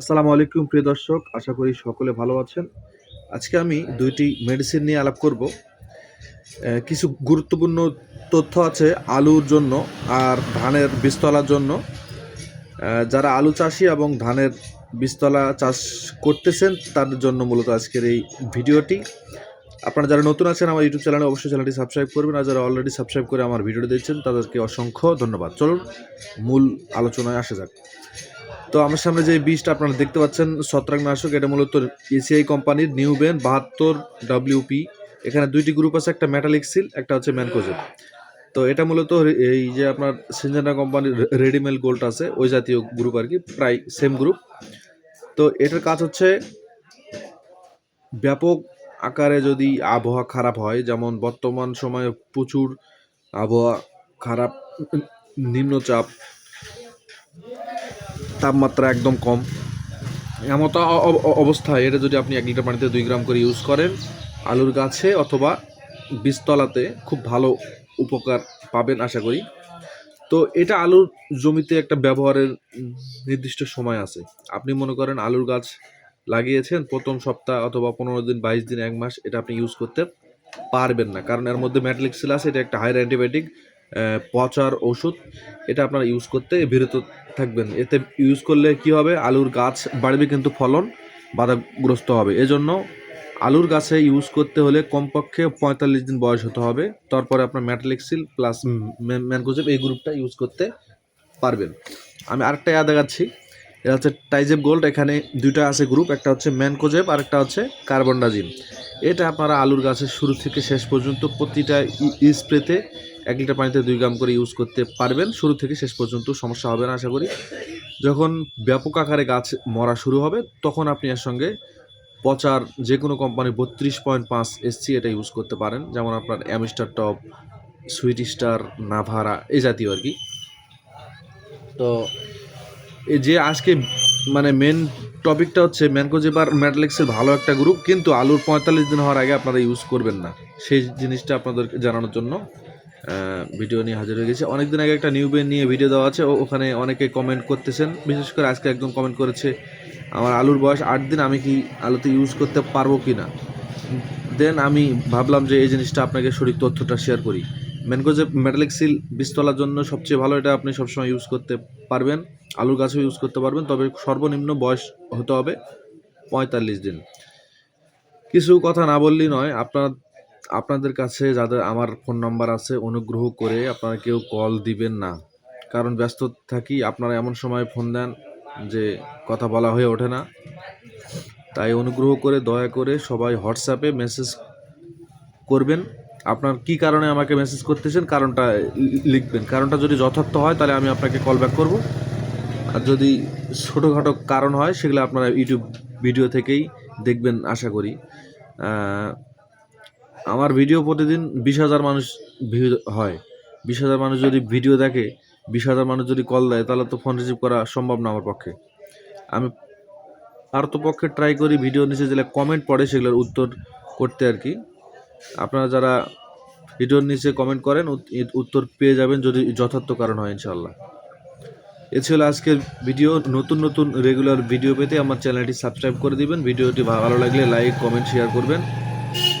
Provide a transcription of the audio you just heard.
আসসালামু আলাইকুম, প্রিয় দর্শক। আশা করি সকলে ভালো আছেন। আজকে আমি দুইটি মেডিসিন নিয়ে আলাপ করব। কিছু গুরুত্বপূর্ণ তথ্য আছে আলুর জন্য আর ধানের বীজতলার জন্য। যারা আলু চাষি এবং ধানের বীজতলা চাষ করতেছেন, তাদের জন্য মূলত আজকের এই ভিডিওটি। আপনারা যারা নতুন আছেন আমার ইউটিউব চ্যানেলে অবশ্যই চ্যানেলটি সাবস্ক্রাইব করবেন। আর যারা অলরেডি সাবস্ক্রাইব করে আমার ভিডিওটি দেখছেন, তাদেরকে অসংখ্য ধন্যবাদ। চলুন, মূল আলোচনায় আসা যাক। তো আমার সামনে যে বীজটা আপনারা দেখতে পাচ্ছেন, ছত্রাকনাশক, এটা মূলত এসিআই কোম্পানির নিউ বেন বাহাত্তর ডাব্লিউপি এখানে দুইটি গ্রুপ আছে, একটা মেটালিক সিল একটা হচ্ছে ম্যানকোজেব তো এটা মূলত এই যে আপনার সিনজেনা কোম্পানির রেডিমেল গোল্ড আছে, ওই জাতীয় গ্রুপ আর কি, প্রায় সেম গ্রুপ তো এটার কাজ হচ্ছে ব্যাপক আকারে যদি আবহাওয়া খারাপ হয়, যেমন বর্তমান সময়ে প্রচুর আবহাওয়া খারাপ, নিম্নচাপ তাপমাত্রা একদম কম। এমত অবস্থায় এটা যদি আপনি এক লিটার পানিতে দুই গ্রাম করে ইউজ করেন, আলুর গাছে অথবা বীজতলাতে খুব ভালো উপকার পাবেন আশা করি। তো এটা আলুর জমিতে একটা ব্যবহারের নির্দিষ্ট সময় আছে। আপনি মনে করেন আলুর গাছ লাগিয়েছেন, প্রথম সপ্তাহ অথবা পনেরো দিন, বাইশ দিন, এক মাস এটা আপনি ইউজ করতে পারবেন না। কারণ এর মধ্যে ম্যাটলিক্সিল আছে, এটা একটা হায়ার অ্যান্টিবায়োটিক পচার ওষুধ, এটা আপনারা ইউজ করতে বিরত থাকবেন। এতে ইউজ করলে কি হবে? আলুর গাছ বাড়বে কিন্তু ফলন, বাধাগ্রস্ত হবে। এজন্য আলুর গাছে ইউজ করতে হলে কমপক্ষে পঁয়তাল্লিশ দিন বয়স হতে হবে। তারপরে আপনার ম্যাটলিক্সিল প্লাস ম্যানকোজেব এই গ্রুপটা ইউজ করতে পারবেন। আমি আরেকটা ইয়া দেখাচ্ছি। এটা হচ্ছে টাইজেব গোল্ড এখানে দুইটা আছে গ্রুপ একটা হচ্ছে ম্যানকোজেব আর একটা হচ্ছে কার্বনডাজিম এটা আপনারা আলুর গাছের শুরু থেকে শেষ পর্যন্ত প্রতিটা স্প্রেতে এক লিটার পানিতে দুই গ্রাম করে ইউজ করতে পারবেন। শুরু থেকে শেষ পর্যন্ত সমস্যা হবে না, আশা করি। যখন ব্যাপক আকারে গাছ মরা শুরু হবে, তখন আপনি এর সঙ্গে পচার যে কোনো কোম্পানি বত্রিশ পয়েন্ট পাঁচ এসসি এটা ইউজ করতে পারেন। যেমন আপনার অ্যামিস্টার টপ সুইট স্টার নাভারা এই জাতীয় আর কি। তো এই যে আজকে মানে মেন টপিকটা হচ্ছে ম্যানকোজেবার ম্যাটলেক্সের ভালো একটা গ্রুপ কিন্তু আলুর পঁয়তাল্লিশ দিন হওয়ার আগে আপনারা ইউজ করবেন না। সেই জিনিসটা আপনাদেরকে জানানোর জন্য। ভিডিও নিয়ে হাজির হয়ে গেছে। অনেকদিন আগে একটা নিউ বেন নিয়ে ভিডিও দেওয়া আছে ওখানে অনেকে কমেন্ট করতেছেন। বিশেষ করে আজকে একজন কমেন্ট করেছে, আমার আলুর বয়স আট দিন, আমি কি আলুতে ইউজ করতে পারব কি না দেন আমি ভাবলাম যে এই জিনিসটা আপনাকে সঠিক তথ্যটা শেয়ার করি। ম্যানগোজে মেটালিক সিল বীজতলার জন্য সবচেয়ে ভালো এটা আপনি সবসময় ইউজ করতে পারবেন। আলুর গাছও ইউজ করতে পারবেন, তবে সর্বনিম্ন বয়স হতে হবে পঁয়তাল্লিশ দিন। কিছু কথা না বললেই নয়, আপনার আপনাদের কাছে যাদের আমার ফোন নাম্বার আছে, অনুগ্রহ করে আপনারা কেউ কল দিবেন না। কারণ ব্যস্ত থাকি, আপনারা এমন সময় ফোন দেন যে কথা বলা হয়ে ওঠে না। তাই অনুগ্রহ করে, দয়া করে সবাই হোয়াটসঅ্যাপে মেসেজ করবেন। আপনার কি কারণে আমাকে মেসেজ করতেছেন? কারণটা লিখবেন। কারণটা যদি যথার্থ হয়, তাহলে আমি আপনাকে কল ব্যাক করব। আর যদি ছোটোখাটো কারণ হয়, সেগুলো আপনারা ইউটিউব ভিডিও থেকেই দেখবেন, আশা করি। আমার ভিডিও প্রতিদিন বিশ হাজার মানুষ ভিউ হয়। বিশ হাজার মানুষ যদি ভিডিও দেখে, বিশ হাজার মানুষ যদি কল দেয়, তাহলে তো ফোন রিসিভ করা সম্ভব না আমার পক্ষে। আমি আর তো পক্ষে ট্রাই করি ভিডিও নিচে যেগুলো কমেন্ট পড়ে সেগুলোর উত্তর করতে আর কি। আপনারা যারা ভিডিওর নিচে কমেন্ট করেন, উত- উত্তর পেয়ে যাবেন যদি যথার্থ কারণ হয় ইনশাল্লাহ এ ছিল আজকের ভিডিও নতুন নতুন রেগুলার ভিডিও পেতে আমার চ্যানেলটি সাবস্ক্রাইব করে দিবেন। ভিডিওটি ভালো লাগলে লাইক কমেন্ট শেয়ার করবেন।